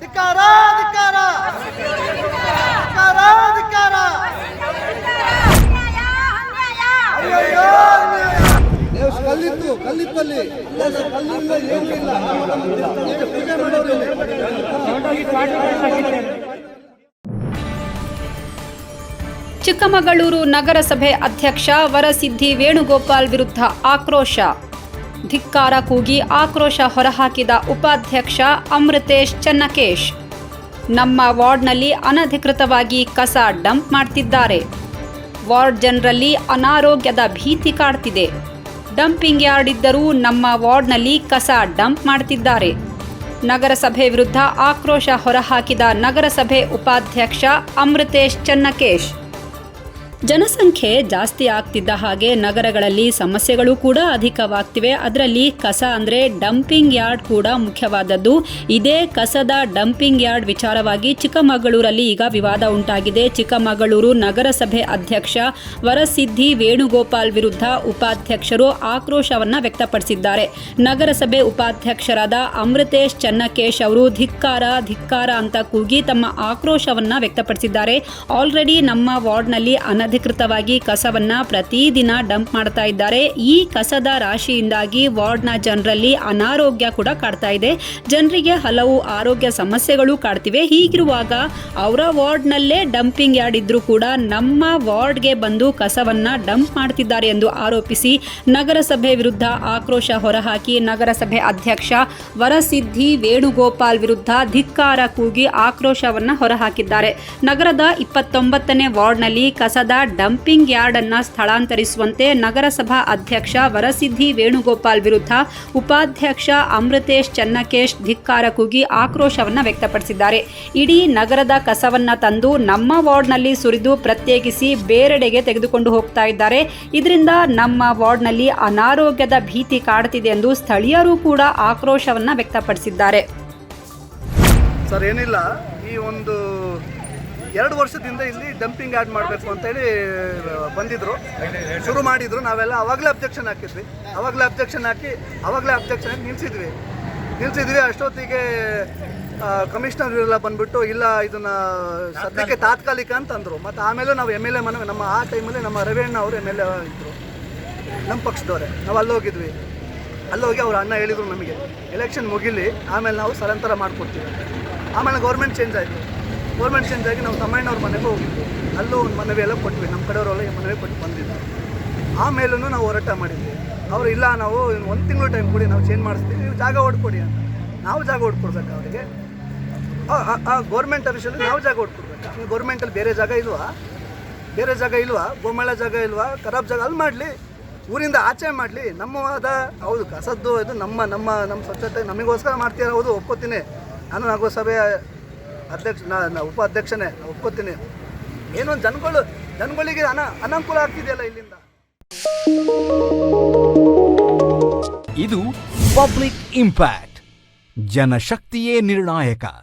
ಧಿಕ್ಕಾರ ಧಿಕ್ಕಾರ ಧಿಕ್ಕಾರ ಧಿಕ್ಕಾರ ಅಯ್ಯಯ್ಯೋ ಅನ್ಯಾಯ. ಕಲ್ಲಿತ್ತು ಕಲ್ಲಿತ್ತಲ್ಲಿ. ಕಲ್ಲಿಂದ ಏನಿಲ್ಲ. ಪೂಜೆ ಮಾಡೋರು ಚಿಕ್ಕಮಗಳೂರು ನಗರಸಭೆ ಅಧ್ಯಕ್ಷ ವರಸಿದ್ದಿ ವೇಣುಗೋಪಾಲ್ ವಿರುದ್ಧ ಆಕ್ರೋಶ. ಧಿಕ್ಕಾರ ಕೂಗಿ ಆಕ್ರೋಶ ಹೊರಹಾಕಿದ ಉಪಾಧ್ಯಕ್ಷ ಅಮೃತೇಶ್ ಚನ್ನಕೇಶ್. ನಮ್ಮ ವಾರ್ಡ್ನಲ್ಲಿ ಅನಧಿಕೃತವಾಗಿ ಕಸ ಡಂಪ್ ಮಾಡ್ತಿದ್ದಾರೆ. ವಾರ್ಡ್ ಜನರಲ್ಲಿ ಅನಾರೋಗ್ಯದ ಭೀತಿ ಕಾಡ್ತಿದೆ. ಡಂಪಿಂಗ್ ಯಾರ್ಡ್ ಇದ್ದರೂ ನಮ್ಮ ವಾರ್ಡ್ನಲ್ಲಿ ಕಸ ಡಂಪ್ ಮಾಡ್ತಿದ್ದಾರೆ. ನಗರಸಭೆ ವಿರುದ್ಧ ಆಕ್ರೋಶ ಹೊರಹಾಕಿದ ನಗರಸಭೆ ಉಪಾಧ್ಯಕ್ಷ ಅಮೃತೇಶ್ ಚನ್ನಕೇಶ್. ಜನಸಂಖ್ಯೆ ಜಾಸ್ತಿ ಆಗ್ತಿದ್ದ ಹಾಗೆ ನಗರಗಳಲ್ಲಿ ಸಮಸ್ಯೆಗಳು ಕೂಡ ಅಧಿಕವಾಗ್ತಿವೆ. ಅದರಲ್ಲಿ ಕಸ ಅಂದರೆ ಡಂಪಿಂಗ್ ಯಾರ್ಡ್ ಕೂಡ ಮುಖ್ಯವಾದದ್ದು. ಇದೇ ಕಸದ ಡಂಪಿಂಗ್ ಯಾರ್ಡ್ ವಿಚಾರವಾಗಿ ಚಿಕ್ಕಮಗಳೂರಲ್ಲಿ ಈಗ ವಿವಾದ ಉಂಟಾಗಿದೆ. ಚಿಕ್ಕಮಗಳೂರು ನಗರಸಭೆ ಅಧ್ಯಕ್ಷ ವರಸಿದ್ಧಿ ವೇಣುಗೋಪಾಲ್ ವಿರುದ್ಧ ಉಪಾಧ್ಯಕ್ಷರು ಆಕ್ರೋಶವನ್ನ ವ್ಯಕ್ತಪಡಿಸಿದ್ದಾರೆ. ನಗರಸಭೆ ಉಪಾಧ್ಯಕ್ಷರಾದ ಅಮೃತೇಶ್ ಚನ್ನಕೇಶ್ ಅವರು ಧಿಕ್ಕಾರ ಧಿಕ್ಕಾರ ಅಂತ ಕೂಗಿ ತಮ್ಮ ಆಕ್ರೋಶವನ್ನ ವ್ಯಕ್ತಪಡಿಸಿದ್ದಾರೆ. ಆಲ್ರೆಡಿ ನಮ್ಮ ವಾರ್ಡ್ನಲ್ಲಿ ಅನಧಿಕೃತವಾಗಿ ಕಸವನ್ನ ಪ್ರತಿದಿನ ಡಂಪ್ ಮಾಡ್ತಾ ಇದ್ದಾರೆ. ಈ ಕಸದ ರಾಶಿಯಿಂದಾಗಿ ವಾರ್ಡ್ನ ಜನರಲ್ಲಿ ಅನಾರೋಗ್ಯ ಕೂಡ ಕಾಡ್ತಾ ಇದೆ. ಜನರಿಗೆ ಹಲವು ಆರೋಗ್ಯ ಸಮಸ್ಯೆಗಳು ಕಾಡ್ತಿವೆ. ಹೀಗಿರುವಾಗ ಅವರ ವಾರ್ಡ್ನಲ್ಲೇ ಡಂಪಿಂಗ್ ಯಾರ್ಡ್ ಇದ್ರೂ ಕೂಡ ನಮ್ಮ ವಾರ್ಡ್ಗೆ ಬಂದು ಕಸವನ್ನ ಡಂಪ್ ಮಾಡ್ತಿದ್ದಾರೆ ಎಂದು ಆರೋಪಿಸಿ ನಗರಸಭೆ ವಿರುದ್ಧ ಆಕ್ರೋಶ ಹೊರಹಾಕಿ ನಗರಸಭೆ ಅಧ್ಯಕ್ಷ ವರಸಿದ್ಧಿ ವೇಣುಗೋಪಾಲ್ ವಿರುದ್ಧ ಧಿಕ್ಕಾರ ಕೂಗಿ ಆಕ್ರೋಶವನ್ನ ಹೊರಹಾಕಿದ್ದಾರೆ. ನಗರದ ಇಪ್ಪತ್ತೊಂಬತ್ತನೇ ವಾರ್ಡ್ನಲ್ಲಿ ಕಸದ ಡಂಪಿಂಗ್ ಯಾರ್ಡ್ ಅನ್ನ ಸ್ಥಳಾಂತರಿಸುವಂತೆ ನಗರಸಭಾ ಅಧ್ಯಕ್ಷ ವರಸಿದ್ಧಿ ವೇಣುಗೋಪಾಲ್ ವಿರುದ್ಧ ಉಪಾಧ್ಯಕ್ಷ ಅಮೃತೇಶ್ ಚನ್ನಕೇಶ್ ಧಿಕ್ಕಾರ ಕೂಗಿ ಆಕ್ರೋಶವನ್ನು ವ್ಯಕ್ತಪಡಿಸಿದ್ದಾರೆ. ಇಡೀ ನಗರದ ಕಸವನ್ನ ತಂದು ನಮ್ಮ ವಾರ್ಡ್ನಲ್ಲಿ ಸುರಿದು ಪ್ರತ್ಯೇಕಿಸಿ ಬೇರೆಡೆಗೆ ತೆಗೆದುಕೊಂಡು ಹೋಗ್ತಾ ಇದ್ದಾರೆ. ಇದರಿಂದ ನಮ್ಮ ವಾರ್ಡ್ನಲ್ಲಿ ಅನಾರೋಗ್ಯದ ಭೀತಿ ಕಾಡುತ್ತಿದೆ ಎಂದು ಸ್ಥಳೀಯರು ಕೂಡ ಆಕ್ರೋಶವನ್ನು ವ್ಯಕ್ತಪಡಿಸಿದ್ದಾರೆ. ಸರ್, ಏನಿಲ್ಲ. ಈ ಒಂದು ಎರಡು ವರ್ಷದಿಂದ ಇಲ್ಲಿ ಡಂಪಿಂಗ್ ಆ್ಯಡ್ ಮಾಡಬೇಕು ಅಂತೇಳಿ ಬಂದಿದ್ರು. ಶುರು ಮಾಡಿದ್ರು. ನಾವೆಲ್ಲ ಅವಾಗಲೇ ಅಬ್ಜೆಕ್ಷನ್ ಹಾಕಿದ್ವಿ. ಅವಾಗಲೇ ಅಬ್ಜೆಕ್ಷನ್ ಹಾಕಿ, ಅವಾಗಲೇ ಅಬ್ಜೆಕ್ಷನ್ ಹಾಕಿ ನಿಲ್ಸಿದ್ವಿ. ನಿಲ್ಸಿದ್ವಿ, ಅಷ್ಟೊತ್ತಿಗೆ ಕಮಿಷನರ್ ಎಲ್ಲ ಬಂದ್ಬಿಟ್ಟು, ಇಲ್ಲ, ಇದನ್ನ ಸದ್ಯಕ್ಕೆ ತಾತ್ಕಾಲಿಕ ಅಂತ ಅಂದರು. ಮತ್ತು ಆಮೇಲೆ ನಾವು ಎಂ ಎಲ್ ಎ ಮನೆ, ನಮ್ಮ ಆ ಟೈಮಲ್ಲಿ ನಮ್ಮ ರವಿಯಣ್ಣ ಅವರು ಎಂ ಎಲ್ ಎ ಇದ್ದರು ನಮ್ಮ ಪಕ್ಷದವರೇ. ನಾವು ಅಲ್ಲೋಗಿದ್ವಿ ಹೋಗಿದ್ವಿ. ಅಲ್ಲಿ ಹೋಗಿ ಅವ್ರ ಅಣ್ಣ ಹೇಳಿದರು ನಮಗೆ. ಎಲೆಕ್ಷನ್ ಮುಗಿಲಿ, ಆಮೇಲೆ ನಾವು ಸ್ಥಳಾಂತರ ಮಾಡಿಕೊಡ್ತೀವಿ. ಆಮೇಲೆ ಗೌರ್ಮೆಂಟ್ ಚೇಂಜ್ ಆಯಿತು. ಗೌರ್ಮೆಂಟ್ ಚೇಂಜ್ ಆಗಿ ನಾವು ತಮ್ಮಣ್ಣವ್ರ ಮನೆಗೆ ಹೋಗಿದ್ವಿ. ಅಲ್ಲೂ ಒಂದು ಮನವಿ ಎಲ್ಲ ಕೊಟ್ವಿ. ನಮ್ಮ ಕಡೆಯವರೆಲ್ಲ ಮನವಿ ಕೊಟ್ಟು ಬಂದಿದ್ವಿ ಆಮೇಲೂ ನಾವು ಹೋರಾಟ ಮಾಡಿದ್ವಿ. ಅವರು, ಇಲ್ಲ, ನಾವು ಒಂದು ತಿಂಗಳು ಟೈಮ್ ಕೊಡಿ, ನಾವು ಚೇಂಜ್ ಮಾಡಿಸ್ತೀವಿ, ನೀವು ಜಾಗ ಹೊಡ್ಕೊಡಿ ಅಂತ. ನಾವು ಜಾಗ ಹೊಡ್ಕೊಡ್ಬೇಕು ಅವರಿಗೆ. ಗೌರ್ಮೆಂಟ್ ಆಫೀಸಲ್ಲಿ ನಾವು ಜಾಗ ಹೊಡ್ಕೊಡ್ಬೇಕು ಗೌರ್ಮೆಂಟಲ್ಲಿ ಬೇರೆ ಜಾಗ ಇಲ್ವಾ? ಬೇರೆ ಜಾಗ ಇಲ್ವಾ? ಬೊಮ್ಮಳ ಜಾಗ ಇಲ್ವಾ? ಖರಾಬ್ ಜಾಗ ಅಲ್ಲಿ ಮಾಡಲಿ. ಊರಿಂದ ಆಚೆ ಮಾಡಲಿ. ನಮ್ಮವಾದ, ಹೌದು, ಕಸದ್ದು ಇದು ನಮ್ಮ ನಮ್ಮ ನಮ್ಮ ಸ್ವಚ್ಛತೆ ನಮಗೋಸ್ಕರ ಮಾಡ್ತೀರ, ಹೌದು, ಒಪ್ಕೋತೀನಿ. ನಾನು ನಗರಸಭೆ ಅಧ್ಯಕ್ಷ ನಾ ಉಪಾಧ್ಯಕ್ಷನೇ ಒಪ್ಕೋತೀನಿ. ಏನೋ ಜನಗಳು ಜನಗಳಿಗೆ ಅನ ಅನಾನುಕೂಲ ಆಗ್ತಿದೆಯಲ್ಲ ಇಲ್ಲಿಂದ. ಇದು ಪಬ್ಲಿಕ್ ಇಂಪ್ಯಾಕ್ಟ್, ಜನಶಕ್ತಿಯೇ ನಿರ್ಣಾಯಕ.